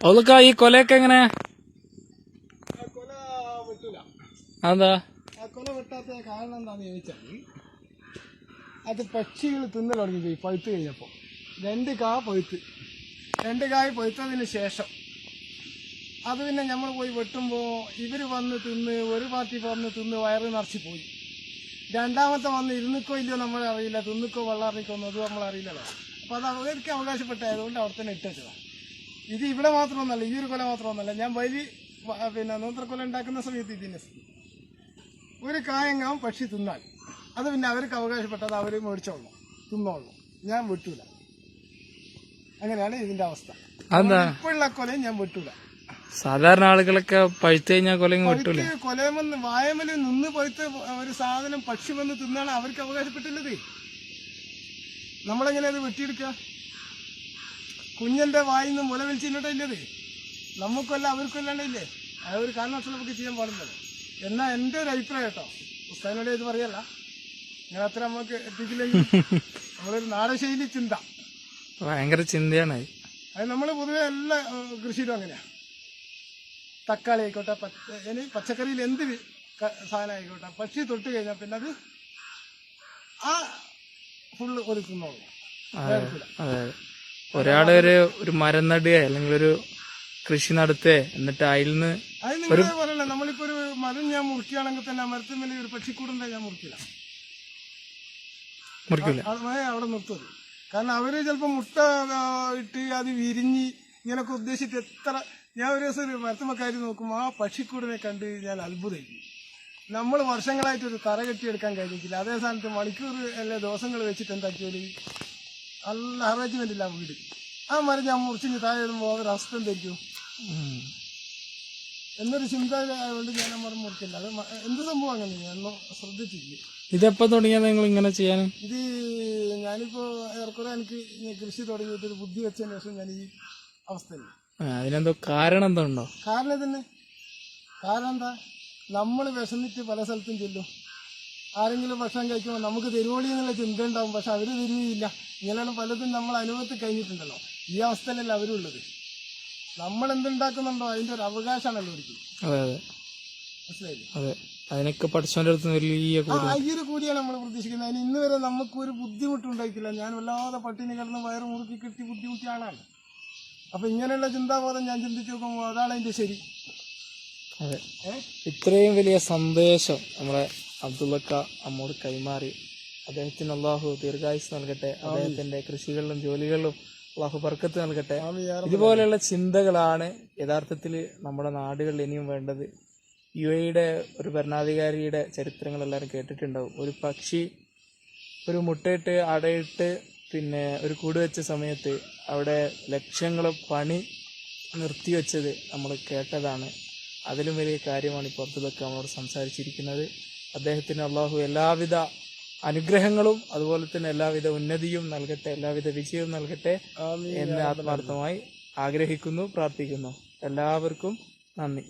അവൾക്ക് ഈ കൊലയൊക്കെ എങ്ങനെ? കൊല ആ കൊല വെട്ടാത്ത കാരണം എന്താണെന്ന് ചോദിച്ചാൽ അത് പക്ഷികൾ തിന്നു തുടങ്ങി പോയി പഴുത്ത് കഴിഞ്ഞപ്പോൾ. രണ്ട് കാ പഴുത്ത്. രണ്ട് കായ് പഴുത്തതിന് ശേഷം. അത് പിന്നെ നമ്മൾ പോയി വെട്ടുമ്പോൾ ഇവർ വന്ന് തിന്ന് ഒരു പാർട്ടി വന്ന് തിന്ന് വയറ് നിറച്ച് പോയി. രണ്ടാമത്തെ വന്ന് ഇരുന്നിക്കോ ഇല്ലയോ നമ്മളെ അറിയില്ല തിന്നിക്കോ അറിയിക്കോ ഒന്നും അത് നമ്മളറിയില്ലല്ലോ. അപ്പോൾ അത് അവർക്ക് അവകാശപ്പെട്ടായതുകൊണ്ട് അവിടെ തന്നെ ഇട്ടുവെച്ചതാണ് ഇത് ഇവിടെ മാത്രമൊന്നല്ല ഈ ഒരു കൊല മാത്രമൊന്നല്ല. ഞാൻ വലിയ പിന്നെ നൂത്രക്കൊല ഉണ്ടാക്കുന്ന സമയത്ത് ഇതിന് ഒരു കായങ്ങാവും പക്ഷി തിന്നാൽ. അത് പിന്നെ അവർക്ക് അവകാശപ്പെട്ടത് അവർ മേടിച്ചോളൂ തിന്നോളൂ. ഞാൻ വിട്ടൂല. അങ്ങനെയാണ് ഇതിന്റെ അവസ്ഥ. ഇപ്പോഴുള്ള കൊലയും ഞാൻ വിട്ടൂല. സാധാരണ ആളുകളൊക്കെ പഴുത്തു കഴിഞ്ഞാൽ കൊലയും വിട്ടൂല? കൊലയമെന്ന് വായമൽ നിന്ന് പോയിട്ട് ഒരു സാധനം പക്ഷി വന്ന് തിന്നാണ് അവർക്ക് അവകാശപ്പെട്ടുള്ളത് നമ്മളെങ്ങനെ അത് വെട്ടിയെടുക്കുക? കുഞ്ഞന്റെ വായിൽ നിന്ന് മുല വലിച്ചില്ലത് നമുക്കല്ല അവർക്കല്ലാണ്ട് ഇല്ലേ അത് ഒരു കാരണവശാലും നമുക്ക് ചെയ്യാൻ പാടുന്നത് എന്നാ എന്റെ ഒരു അഭിപ്രായം കേട്ടോ. ഉസ്താദിനോട് ഇത് പറയല്ല. നിങ്ങൾ അത്ര നമുക്ക് എത്തിക്കില്ലെങ്കിൽ നമ്മളൊരു നാടശൈലി ചിന്ത. ഭയങ്കര ചിന്തയാണ് അത്. നമ്മൾ പൊതുവെ എല്ലാ കൃഷിയിലും അങ്ങനെയാണ് തക്കാളി ആയിക്കോട്ടെ ഇനി പച്ചക്കറിയിൽ എന്ത് സാധനം ആയിക്കോട്ടെ പക്ഷി തൊട്ട് കഴിഞ്ഞാൽ പിന്നെ അത് ആ ഫുള്ള് ഒരുക്കുന്നുള്ളൂ അതെ അതെ. ഒരാൾ ഒരു ഒരു മരം നടുക അല്ലെങ്കിൽ ഒരു കൃഷി നടത്തുക എന്നിട്ട് അതിൽ നിന്ന് അത് നമ്മളിപ്പോ ഒരു മരം ഞാൻ മുറിക്കുകയാണെങ്കിൽ തന്നെ ആ മരത്തിന് ഒരു പക്ഷിക്കൂടുണ്ടെ ഞാൻ മുറിക്കില്ല. മുറിക്കൂല അത് മേ അവിടെ നിർത്തുന്നു കാരണം അവർ ചിലപ്പോ മുട്ട ആ, ഇട്ട് അത് വിരിഞ്ഞ് ഇങ്ങനൊക്കെ ഉദ്ദേശിച്ച് എത്ര ഞാൻ ഒരു ദിവസം ഒരു മരത്തുമക്കാരി നോക്കുമ്പോൾ ആ പക്ഷിക്കൂടിനെ കണ്ട് ഞാൻ അത്ഭുതമായി നമ്മൾ വർഷങ്ങളായിട്ട് ഒരു തറ കെട്ടിയെടുക്കാൻ കഴിഞ്ഞിട്ടില്ല. അതേ സ്ഥാനത്ത് മണിക്കൂർ അല്ലെ ദിവസങ്ങൾ വെച്ചിട്ട് എന്താക്കിയാൽ നല്ല അറേഞ്ച്മെന്റ് ഇല്ല വീട്. ആ മരം ഞാൻ മുറിച്ചിട്ട് താഴെ ഇടുമ്പോൾ ഒരു അവസ്ഥ എന്തായിരിക്കും? എന്നൊരു ചിന്ത ആയതുകൊണ്ട് ഞാൻ ആ മരം മുറിക്കില്ല. അത് എന്ത് സംഭവം അങ്ങനെ? ഞാനൊന്നും ശ്രദ്ധിച്ചില്ല ഇതെപ്പോ തുടങ്ങിയത് നിങ്ങൾ ഇങ്ങനെ ചെയ്യാൻ ഇത് ഞാനിപ്പോ ഏറെക്കുറെ എനിക്ക് കൃഷി തുടങ്ങിയിട്ട് ഒരു ബുദ്ധി വെച്ചതിന് ശേഷം ഞാൻ ഈ അവസ്ഥയിൽ. അതിനെന്തോ കാരണം എന്തോ ഉണ്ടോ? കാരണം തന്നെ കാരണം എന്താ? നമ്മൾ വിശന്നിട്ട് പല സ്ഥലത്തും ചെല്ലും. ആരെങ്കിലും ഭക്ഷണം കഴിക്കുമ്പോൾ നമുക്ക് തരുവോളി എന്നുള്ള ചിന്ത ഉണ്ടാവും. പക്ഷെ അവർ തരുകയില്ല. ഇങ്ങനെയാണ് പലതും നമ്മൾ അനുഭവത്തിൽ കഴിഞ്ഞിട്ടുണ്ടല്ലോ. ഈ അവസ്ഥയിലല്ല അവരുള്ളത്. നമ്മൾ എന്തുണ്ടാക്കുന്നുണ്ടോ അതിന്റെ ഒരു അവകാശമാണല്ലോ ഒരിക്കലും. മനസ്സിലായില്ലേ? അതെ. അതിനൊക്കെ പഠിച്ചവന്റെ അടുത്ത് വലിയ കൂലിയാണ് നമ്മൾ പ്രതീക്ഷിക്കുന്നത്. അതിന് ഇന്ന് വരെ നമുക്ക് ഒരു ബുദ്ധിമുട്ടുണ്ടായിട്ടില്ല. ഞാൻ വല്ലാതെ പട്ടിണി കിടന്ന് വയറ് മുറുക്കി കിട്ടി ബുദ്ധിമുട്ടിയ ആളാണ്. അപ്പൊ ഇങ്ങനെയുള്ള ചിന്താബോധം ഞാൻ ചിന്തിച്ചു നോക്കുമ്പോൾ അതാണ് അതിന്റെ ശരി. അതെ. ഇത്രയും വലിയ സന്ദേശം നമ്മളെ അബ്ദുള്ളക്ക നമ്മോട് കൈമാറി. അദ്ദേഹത്തിന് അള്ളാഹു ദീർഘായുസ് നൽകട്ടെ. അദ്ദേഹത്തിന്റെ കൃഷികളിലും ജോലികളിലും അള്ളാഹു ബർക്കത്ത് നൽകട്ടെ. ഇതുപോലെയുള്ള ചിന്തകളാണ് യഥാർത്ഥത്തിൽ നമ്മുടെ നാടുകളിൽ ഇനിയും വേണ്ടത്. യു എയുടെ ഒരു ഭരണാധികാരിയുടെ ചരിത്രങ്ങൾ എല്ലാവരും കേട്ടിട്ടുണ്ടാവും. ഒരു പക്ഷി ഒരു മുട്ടയിട്ട് അടയിട്ട് പിന്നെ ഒരു കൂട് വെച്ച സമയത്ത് അവിടെ ലക്ഷങ്ങൾ പണി നിർത്തിവെച്ചത് നമ്മൾ കേട്ടതാണ്. അതിലും വലിയ കാര്യമാണ് ഇപ്പോൾ അബ്ദുലൊക്കെ നമ്മളോട് സംസാരിച്ചിരിക്കുന്നത്. അദ്ദേഹത്തിന് അള്ളാഹു എല്ലാവിധ അനുഗ്രഹങ്ങളും അതുപോലെ തന്നെ എല്ലാവിധ ഉന്നതിയും നൽകട്ടെ എല്ലാവിധ വിജയവും നൽകട്ടെ എന്ന് ആത്മാർത്ഥമായി ആഗ്രഹിക്കുന്നു പ്രാർത്ഥിക്കുന്നു. എല്ലാവർക്കും നന്ദി.